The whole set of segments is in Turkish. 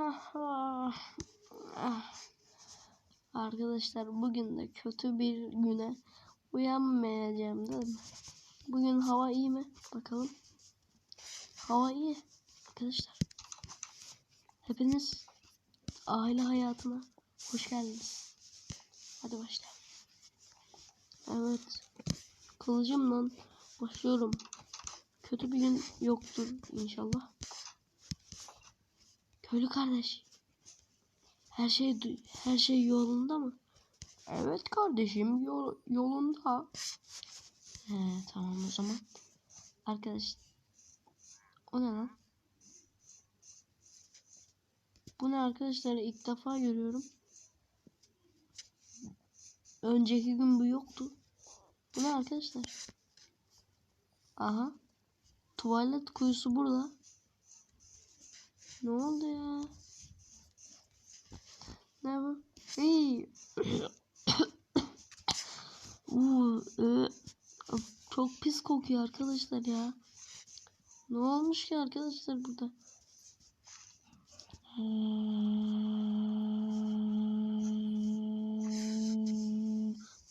Ah. Arkadaşlar bugün de kötü bir güne uyanmayacağım değil mi? Bugün hava iyi mi? Bakalım. Hava iyi. Arkadaşlar. Hepiniz aile hayatına hoş geldiniz. Hadi başlayalım. Evet. Kılıcımla başlıyorum. Kötü bir gün yoktur inşallah. Köylü kardeş. Her şey her şey yolunda mı? Evet kardeşim yol, yolunda. He tamam o zaman. Arkadaş. O ne lan? Bu ne arkadaşlar ilk defa görüyorum. Önceki gün bu yoktu. Bu ne arkadaşlar? Aha. Tuvalet kuyusu burada. Ne oldu ya? Ne bu? İyi. Uuu, ıı, çok pis kokuyor arkadaşlar ya. Ne olmuş ki arkadaşlar burada?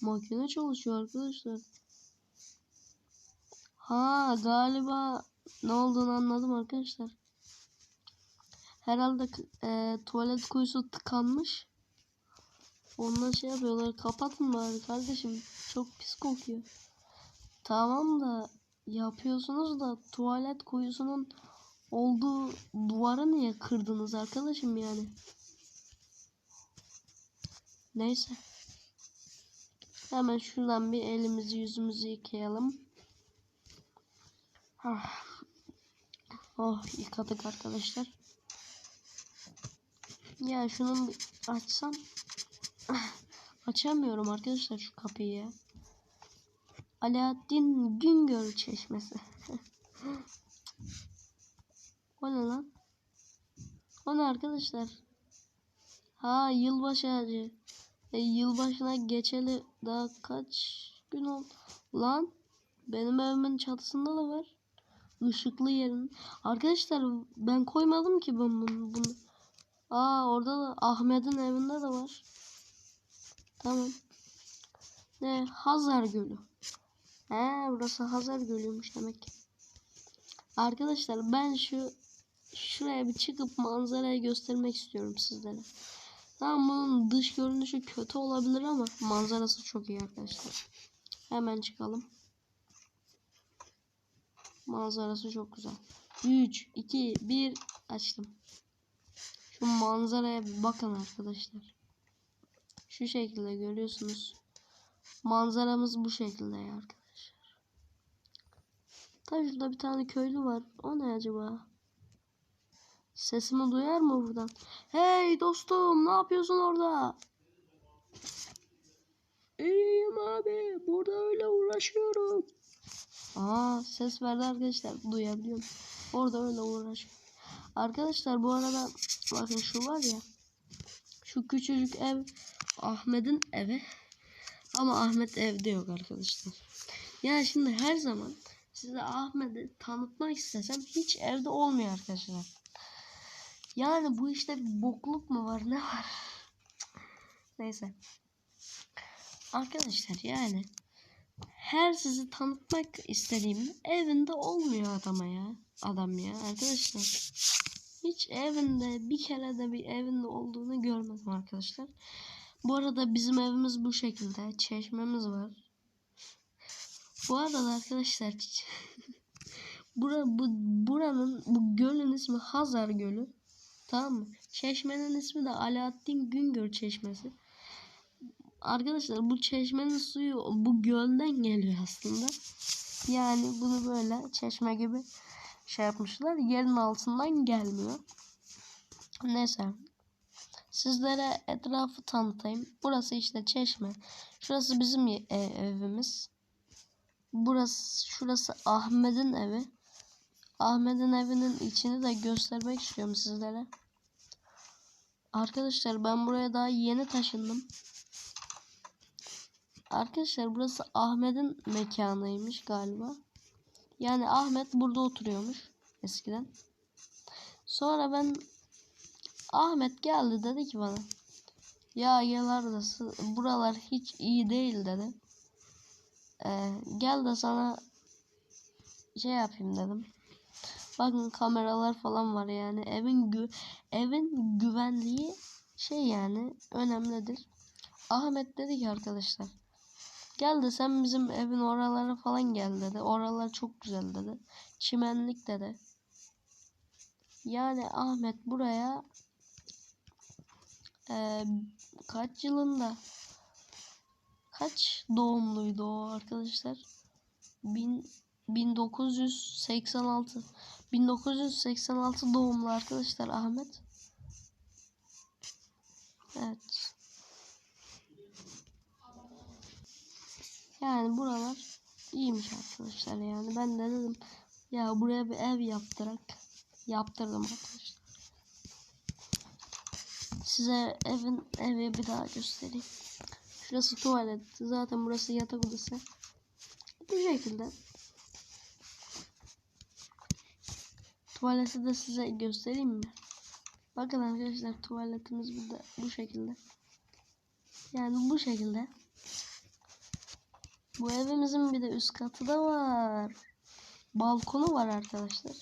Makine çalışıyor arkadaşlar. Ha galiba ne olduğunu anladım arkadaşlar. Herhalde e, tuvalet kuyusu tıkanmış. Ondan şey yapıyorlar. Kapatın bari kardeşim. Çok pis kokuyor. Tamam da yapıyorsunuz da tuvalet kuyusunun olduğu duvarı niye kırdınız arkadaşım yani? Neyse. Hemen şuradan bir elimizi yüzümüzü yıkayalım. Ah. Oh yıkadık arkadaşlar. Ya şunu açsam. Açamıyorum arkadaşlar şu kapıyı ya. Alaaddin Güngör Çeşmesi. o ne lan? O ne arkadaşlar? Ha yılbaşı ağacı. E, yılbaşına geçeli daha kaç gün oldu? Lan benim evimin çatısında da var. Işıklı yerin. Arkadaşlar ben koymadım ki ben bunu. bunu. Aa orada da Ahmet'in evinde de var. Tamam. Ne? Hazar Gölü. He burası Hazar Gölü'ymüş demek. Arkadaşlar ben şu şuraya bir çıkıp manzarayı göstermek istiyorum sizlere. Tamam bunun dış görünüşü kötü olabilir ama manzarası çok iyi arkadaşlar. Hemen çıkalım. Manzarası çok güzel. 3, 2, 1 açtım. Şu manzaraya bir bakın arkadaşlar. Şu şekilde görüyorsunuz. Manzaramız bu şekilde arkadaşlar. Tabii şurada bir tane köylü var. O ne acaba? Sesimi duyar mı buradan? Hey dostum ne yapıyorsun orada? İyiyim abi. Burada öyle uğraşıyorum. Aa ses verdi arkadaşlar. Duyabiliyorum. Orada öyle uğraşıyor. Arkadaşlar bu arada bakın şu var ya. Şu küçücük ev Ahmet'in evi. Ama Ahmet evde yok arkadaşlar. Yani şimdi her zaman size Ahmet'i tanıtmak istesem hiç evde olmuyor arkadaşlar. Yani bu işte bir bokluk mu var ne var? Neyse. Arkadaşlar yani her sizi tanıtmak istediğim evinde olmuyor adama ya. Adam ya arkadaşlar. Hiç evinde bir kere de bir evinde olduğunu görmedim arkadaşlar. Bu arada bizim evimiz bu şekilde. Çeşmemiz var. Bu arada arkadaşlar bura, bu, buranın bu gölün ismi Hazar Gölü. Tamam mı? Çeşmenin ismi de Alaaddin Güngör Çeşmesi. Arkadaşlar bu çeşmenin suyu bu gölden geliyor aslında. Yani bunu böyle çeşme gibi şey yapmışlar. Yerin altından gelmiyor. Neyse. Sizlere etrafı tanıtayım. Burası işte çeşme. Şurası bizim e- evimiz. Burası şurası Ahmet'in evi. Ahmet'in evinin içini de göstermek istiyorum sizlere. Arkadaşlar ben buraya daha yeni taşındım. Arkadaşlar burası Ahmet'in mekanıymış galiba. Yani Ahmet burada oturuyormuş eskiden. Sonra ben Ahmet geldi dedi ki bana. Ya gel Arda buralar hiç iyi değil dedi. Ee, gel de sana şey yapayım dedim. Bakın kameralar falan var yani evin gü evin güvenliği şey yani önemlidir. Ahmet dedi ki arkadaşlar gel de sen bizim evin oralara falan gel dedi. Oralar çok güzel dedi. Çimenlik dedi. Yani Ahmet buraya e, kaç yılında kaç doğumluydu o arkadaşlar? Bin, 1986 1986 doğumlu arkadaşlar Ahmet. Evet. Yani buralar iyiymiş arkadaşlar yani. Ben de dedim ya buraya bir ev yaptırak yaptırdım arkadaşlar. Size evin evi bir daha göstereyim. Şurası tuvalet. Zaten burası yatak odası. Bu şekilde. Tuvaleti de size göstereyim mi? Bakın arkadaşlar tuvaletimiz burada bu şekilde. Yani bu şekilde. Bu evimizin bir de üst katı da var. Balkonu var arkadaşlar.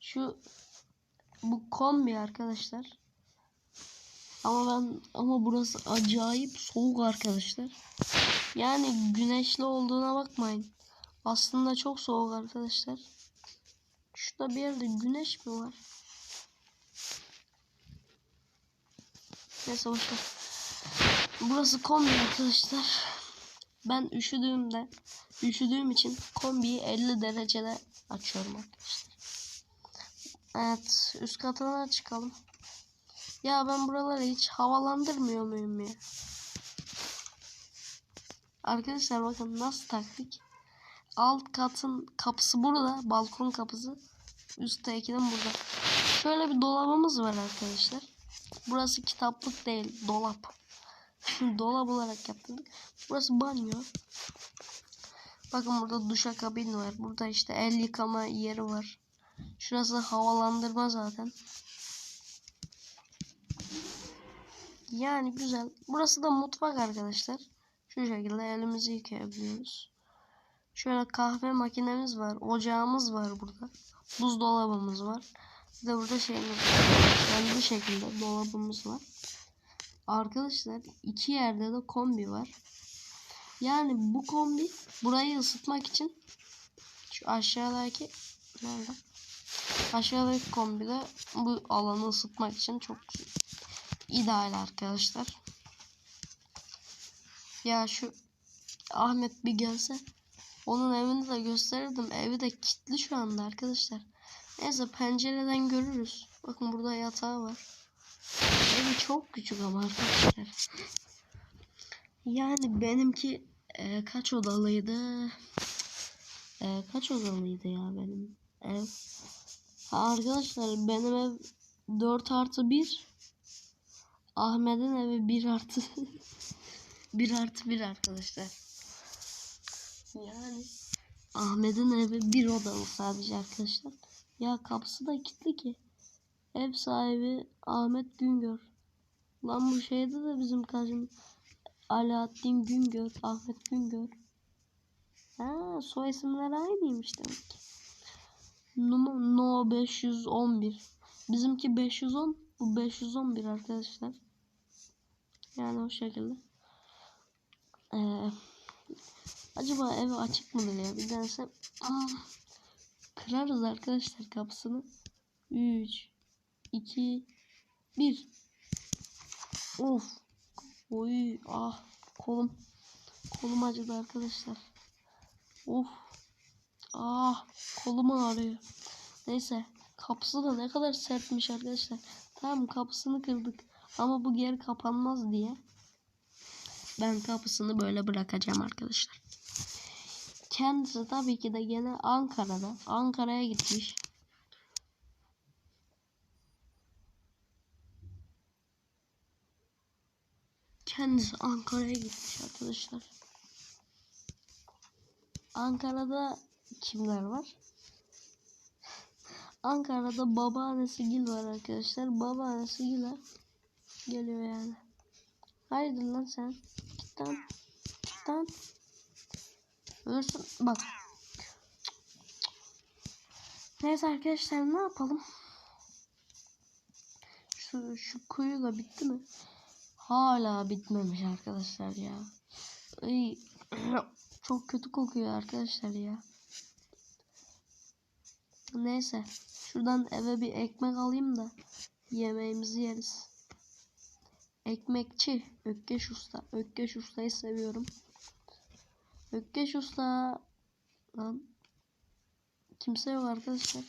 Şu bu kombi arkadaşlar. Ama ben ama burası acayip soğuk arkadaşlar. Yani güneşli olduğuna bakmayın. Aslında çok soğuk arkadaşlar. Şurada bir yerde güneş mi var? Neyse boşver. Burası kombi arkadaşlar. Ben üşüdüğümde üşüdüğüm için kombiyi 50 derecede açıyorum arkadaşlar. Evet üst katına çıkalım. Ya ben buraları hiç havalandırmıyor muyum ya? Arkadaşlar bakın nasıl taktik. Alt katın kapısı burada. Balkon kapısı. Üsttekinin burada. Şöyle bir dolabımız var arkadaşlar. Burası kitaplık değil. Dolap. Dolap olarak yaptırdık. Burası banyo. Bakın burada duşakabin var. Burada işte el yıkama yeri var. Şurası havalandırma zaten. Yani güzel. Burası da mutfak arkadaşlar. Şu şekilde elimizi yıkayabiliyoruz. Şöyle kahve makinemiz var. Ocağımız var burada. Buzdolabımız var. Bir de burada şeyimiz var. Yani bu şekilde dolabımız var. Arkadaşlar iki yerde de kombi var. Yani bu kombi burayı ısıtmak için şu aşağıdaki nerede? Aşağıdaki kombi de bu alanı ısıtmak için çok ideal arkadaşlar. Ya şu Ahmet bir gelse onun evini de gösterirdim. Evi de kilitli şu anda arkadaşlar. Neyse pencereden görürüz. Bakın burada yatağı var. Çok küçük ama arkadaşlar. Yani benimki e, kaç odalıydı? E, kaç odalıydı ya benim ev? Ha, arkadaşlar benim ev 4 artı 1. Ahmet'in evi 1 artı 1 artı 1 arkadaşlar. Yani Ahmet'in evi bir odalı sadece arkadaşlar. Ya kapısı da kilitli ki. Ev sahibi Ahmet Güngör. Lan bu şeyde de bizim karşım Alaaddin Güngör, Ahmet Güngör. Ha, soy isimleri aynıymış demek ki. Num no 511. Bizimki 510, bu 511 arkadaşlar. Yani o şekilde. Ee, acaba ev açık mıdır ya? Bir denesem. Aa, kırarız arkadaşlar kapısını. 3 2 1 Of. Oy ah kolum. Kolum acıdı arkadaşlar. Of. Ah kolum ağrıyor. Neyse kapısı da ne kadar sertmiş arkadaşlar. Tamam kapısını kırdık. Ama bu geri kapanmaz diye. Ben kapısını böyle bırakacağım arkadaşlar. Kendisi tabii ki de gene Ankara'da. Ankara'ya gitmiş. Kendisi Ankara'ya gitmiş arkadaşlar. Ankara'da kimler var? Ankara'da babaannesi Gil var arkadaşlar. Babaannesi Gil'e geliyor yani. Hayırdır lan sen? Git lan. Git. Ölürsün. Bak. Neyse arkadaşlar ne yapalım? Şu, şu kuyu da bitti mi? Hala bitmemiş arkadaşlar ya. Ay, çok kötü kokuyor arkadaşlar ya. Neyse. Şuradan eve bir ekmek alayım da yemeğimizi yeriz. Ekmekçi Ökkeş Usta. Ökkeş Usta'yı seviyorum. Ökkeş Usta lan kimse yok arkadaşlar.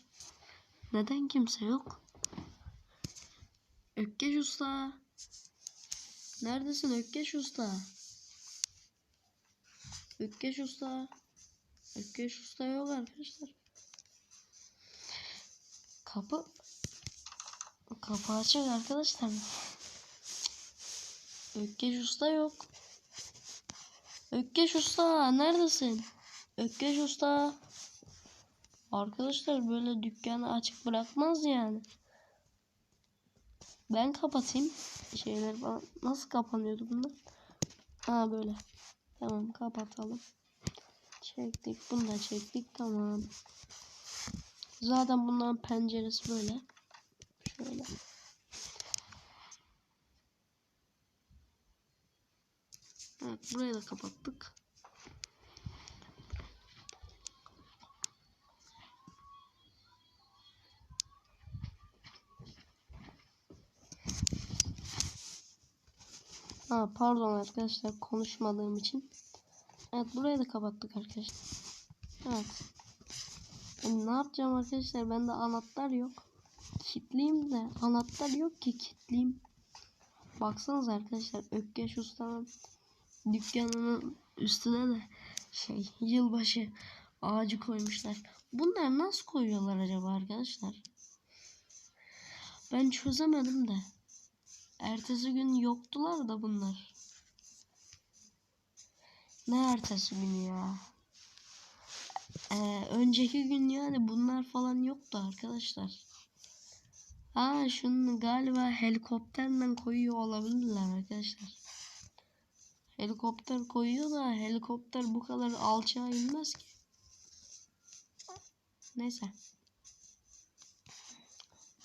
Neden kimse yok? Ökkeş Usta. Neredesin Ökkeş Usta? Ökkeş Usta. Ökkeş Usta yok arkadaşlar. Kapı Kapı açık arkadaşlar. Ökkeş Usta yok. Ökkeş Usta neredesin? Ökkeş Usta. Arkadaşlar böyle dükkanı açık bırakmaz yani. Ben kapatayım. Şeyler falan. Nasıl kapanıyordu bunlar? Ha böyle. Tamam kapatalım. Çektik. Bunu da çektik. Tamam. Zaten bunların penceresi böyle. Şöyle. Evet burayı da kapattık. Ha pardon arkadaşlar konuşmadığım için. Evet burayı da kapattık arkadaşlar. Evet. Ben ne yapacağım arkadaşlar? Bende anahtar yok. Kitleyim de anahtar yok ki kitleyim. Baksanız arkadaşlar Ökkeş Usta'nın dükkanının üstüne de şey yılbaşı ağacı koymuşlar. Bunlar nasıl koyuyorlar acaba arkadaşlar? Ben çözemedim de. Ertesi gün yoktular da bunlar. Ne ertesi günü ya? Ee, önceki gün yani bunlar falan yoktu arkadaşlar. Aa şunu galiba helikopterle koyuyor olabilirler arkadaşlar. Helikopter koyuyor da helikopter bu kadar alçağa inmez ki. Neyse.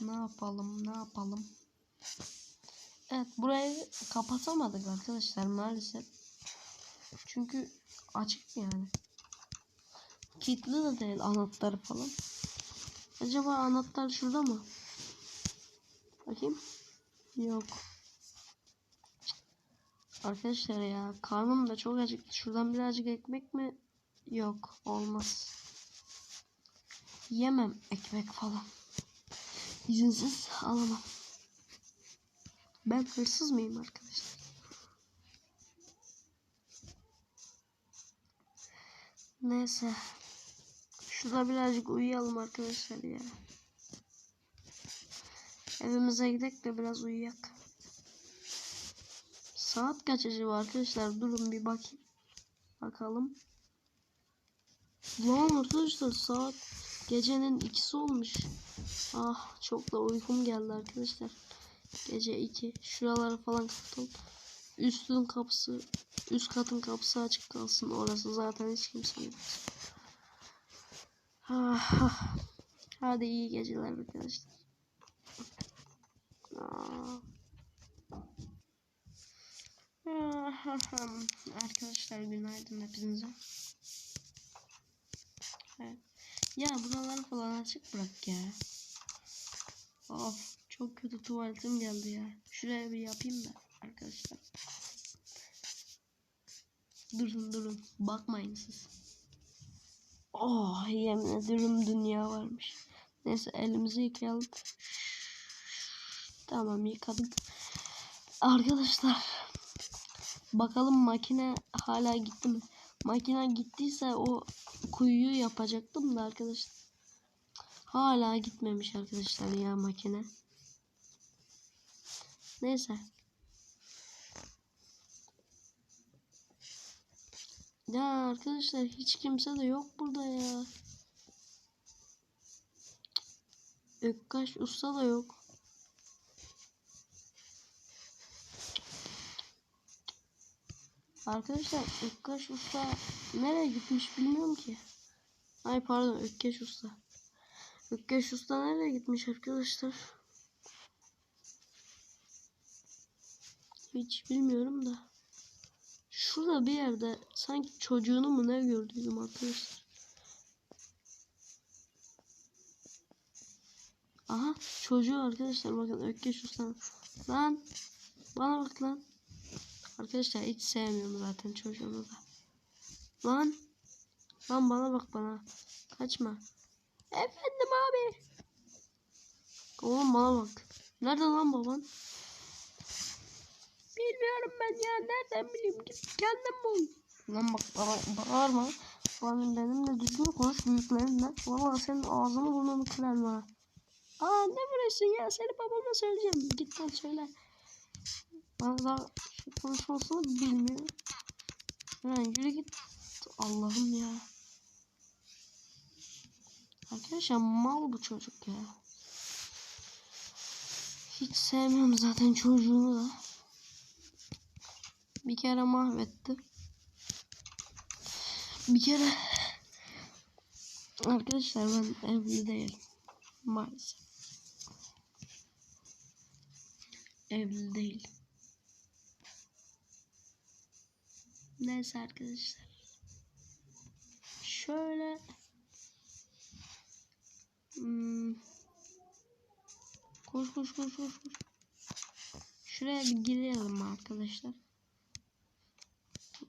Ne yapalım ne yapalım. Evet burayı kapatamadık arkadaşlar maalesef. Çünkü açık yani. Kilitli de değil anahtarı falan. Acaba anahtar şurada mı? Bakayım. Yok. Arkadaşlar ya karnım da çok acıktı. Şuradan birazcık ekmek mi? Yok olmaz. Yemem ekmek falan. İzinsiz alamam. Ben hırsız mıyım arkadaşlar? Neyse. Şurada birazcık uyuyalım arkadaşlar ya. Evimize gidelim de biraz uyuyak. Saat kaç acaba arkadaşlar? Durun bir bakayım. Bakalım. Lan arkadaşlar saat gecenin ikisi olmuş. Ah çok da uykum geldi arkadaşlar. Gece 2. Şuraları falan kapatalım. Üstün kapısı, üst katın kapısı açık kalsın. Orası zaten hiç kimse yok. Ah, ah. Hadi iyi geceler arkadaşlar. Ah, ah. Arkadaşlar günaydın hepinize. Evet. Ya buraları falan açık bırak ya. Of çok kötü tuvaletim geldi ya. Şuraya bir yapayım da arkadaşlar. Durun durun bakmayın siz. Oh yemin ediyorum dünya varmış. Neyse elimizi yıkayalım. Tamam yıkadık. Arkadaşlar bakalım makine hala gitti mi? Makine gittiyse o kuyuyu yapacaktım da arkadaşlar. Hala gitmemiş arkadaşlar ya makine. Neyse. Ya arkadaşlar hiç kimse de yok burada ya. Ökkaş usta da yok. Arkadaşlar Ökkaş usta nereye gitmiş bilmiyorum ki. Ay pardon Ökkeş usta. Ökkeş usta nereye gitmiş arkadaşlar? Hiç bilmiyorum da. Şurada bir yerde sanki çocuğunu mu ne gördüydüm arkadaşlar. Aha çocuğu arkadaşlar bakın Ökkeş Usta. Lan bana bak lan. Arkadaşlar hiç sevmiyorum zaten çocuğunu da. Lan. Lan bana bak bana. Kaçma. Efendim abi. Oğlum bana bak. Nerede lan baban? Bilmiyorum ben ya. Nereden bileyim? Git kendin bul. Lan bak bana bağırma. Benim benimle düzgün konuş büyüklerinle. Valla senin ağzını burnunu kırarım ha. Aa ne vuruyorsun ya? Seni babama söyleyeceğim. Git lan söyle. Bana daha şu konuşmasını bilmiyor. Yani yürü git. Allah'ım ya. Arkadaşlar mal bu çocuk ya. Hiç sevmiyorum zaten çocuğunu da. Bir kere mahvetti. Bir kere Arkadaşlar ben evli değilim. Maalesef. Evli değilim. Neyse arkadaşlar. Şöyle hmm. koş koş koş koş koş. Şuraya bir girelim arkadaşlar.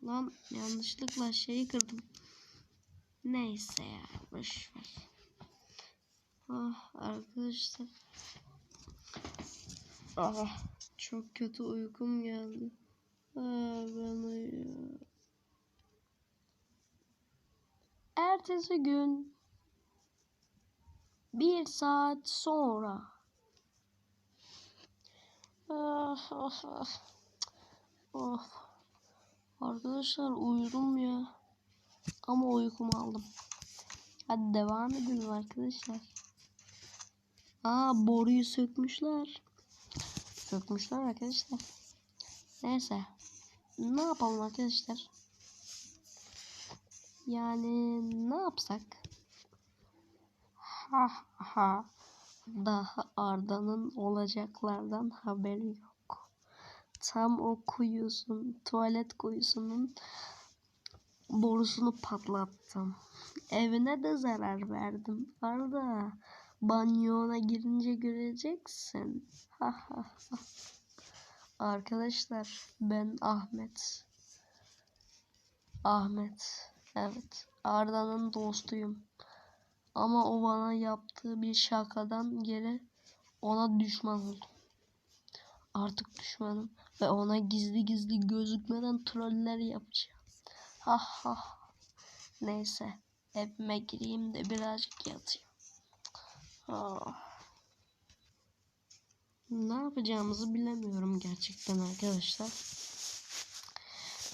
Lan yanlışlıkla şeyi kırdım. Neyse ya boş ver. Ah arkadaşlar. Ah çok kötü uykum geldi. Ah ben uyuyorum. Ertesi gün bir saat sonra. Ah ah ah. Oh. Arkadaşlar uyudum ya. Ama uykumu aldım. Hadi devam edelim arkadaşlar. Aa boruyu sökmüşler. Sökmüşler arkadaşlar. Neyse. Ne yapalım arkadaşlar? Yani ne yapsak? Ha ha. Daha Arda'nın olacaklardan haberi yok. Tam o kuyusun, tuvalet kuyusunun borusunu patlattım. Evine de zarar verdim. Arda banyona girince göreceksin. Ha ha ha. Arkadaşlar ben Ahmet. Ahmet. Evet. Arda'nın dostuyum. Ama o bana yaptığı bir şakadan geri ona düşman oldum. Artık düşmanım ve ona gizli gizli gözükmeden troller yapacağım. Ha ha. Neyse. Evime gireyim de birazcık yatayım. Ah. Ne yapacağımızı bilemiyorum gerçekten arkadaşlar.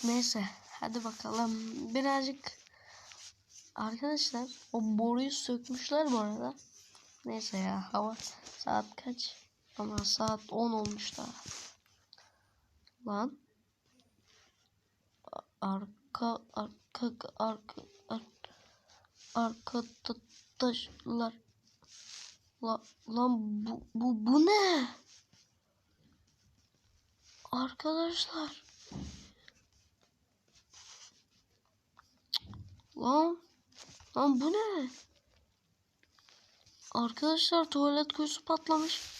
Neyse. Hadi bakalım. Birazcık arkadaşlar o boruyu sökmüşler bu arada. Neyse ya hava saat kaç? Ama saat 10 olmuş daha. Lan. Arka arka arka arka arkadaşlar. La, lan bu, bu bu ne? Arkadaşlar. Lan. Lan bu ne? Arkadaşlar tuvalet kuyusu patlamış.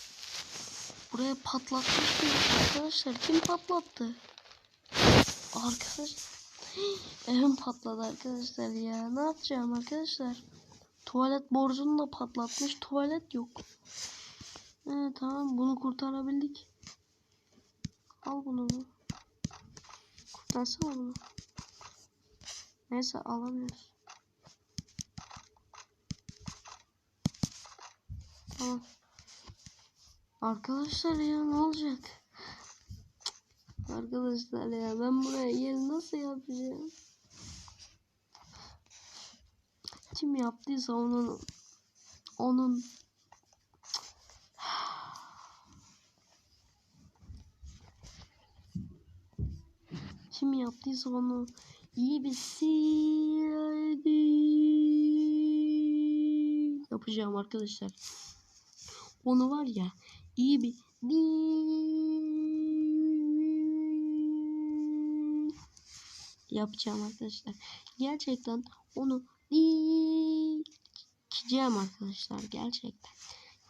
Buraya patlatmış arkadaşlar. Kim patlattı? Arkadaşlar. Evim patladı arkadaşlar ya. Ne yapacağım arkadaşlar? Tuvalet borcunu da patlatmış. Tuvalet yok. Evet tamam bunu kurtarabildik. Al bunu. Kurtarsana bunu. Neyse alamıyoruz. Tamam. Arkadaşlar ya ne olacak? Arkadaşlar ya ben buraya yer nasıl yapacağım? Kim yaptıysa onun onun kim yaptıysa onu iyi bir sildi yapacağım arkadaşlar. Onu var ya iyi bir yapacağım arkadaşlar. Gerçekten onu dikeceğim arkadaşlar. Gerçekten.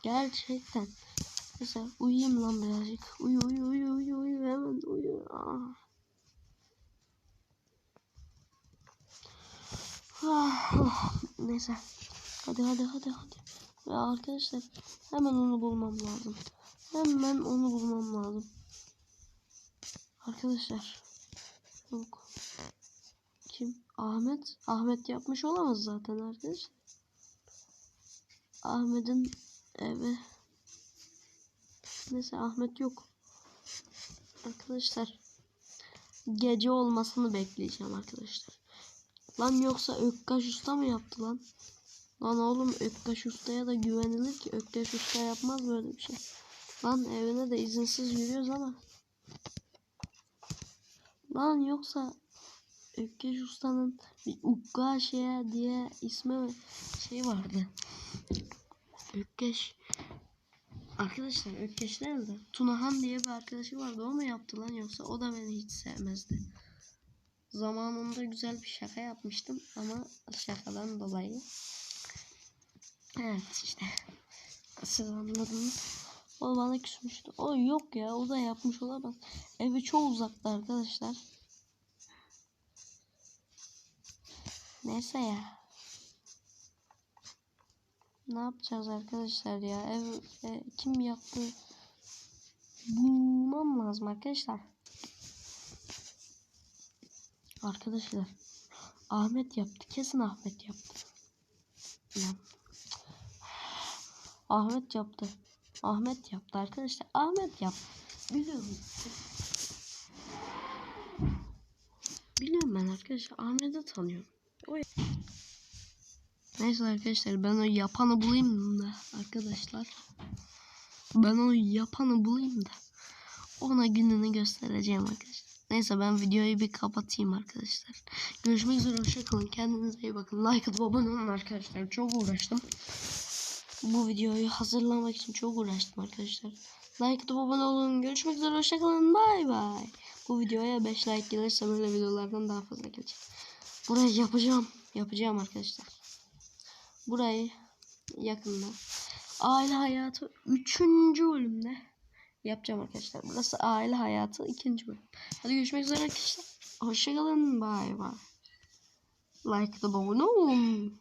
Gerçekten. Mesela uyuyayım lan birazcık. Uyu uyu uyu uyu uyu hemen uyu. Ah. Ah, ah. Neyse. Hadi hadi hadi hadi. Ya arkadaşlar hemen onu bulmam lazım. Hemen onu bulmam lazım. Arkadaşlar. Yok. Kim? Ahmet. Ahmet yapmış olamaz zaten arkadaşlar. Ahmet'in evi. Neyse Ahmet yok. Arkadaşlar. Gece olmasını bekleyeceğim arkadaşlar. Lan yoksa Ökkaş Usta mı yaptı lan? Lan oğlum Ökkaş Usta'ya da güvenilir ki Ökkaş Usta yapmaz böyle bir şey. Lan evine de izinsiz yürüyoruz ama. Lan yoksa Ökkeş Usta'nın bir Ukka şeye diye ismi şey vardı. Ökkeş. Arkadaşlar Ökkeş nerede? Tunahan diye bir arkadaşı vardı. O mu yaptı lan yoksa o da beni hiç sevmezdi. Zamanında güzel bir şaka yapmıştım ama şakadan dolayı. Evet işte. Siz anladınız. O bana küsmüştü. O yok ya o da yapmış olamaz. Evi çok uzakta arkadaşlar. Neyse ya. Ne yapacağız arkadaşlar ya? Ev e, kim yaptı? Bulmam lazım arkadaşlar. Arkadaşlar. Ahmet yaptı. Kesin Ahmet yaptı. Lan. Ahmet yaptı. Ahmet yaptı arkadaşlar. Ahmet yaptı. Biliyorum. Biliyorum ben arkadaşlar. Ahmet'i tanıyorum. O Neyse arkadaşlar ben o yapanı bulayım da arkadaşlar. Ben o yapanı bulayım da ona gününü göstereceğim arkadaşlar. Neyse ben videoyu bir kapatayım arkadaşlar. Görüşmek üzere hoşçakalın. Kendinize iyi bakın. Like atıp abone arkadaşlar. Çok uğraştım. Bu videoyu hazırlamak için çok uğraştım arkadaşlar. Like atıp abone olun. Görüşmek üzere hoşçakalın. Bay bay. Bu videoya 5 like gelirse böyle videolardan daha fazla gelecek. Burayı yapacağım. Yapacağım arkadaşlar. Burayı yakında. Aile hayatı 3. bölümde yapacağım arkadaşlar. Burası aile hayatı 2. bölüm. Hadi görüşmek üzere arkadaşlar. Hoşçakalın. Bay bay. Like the abone olun.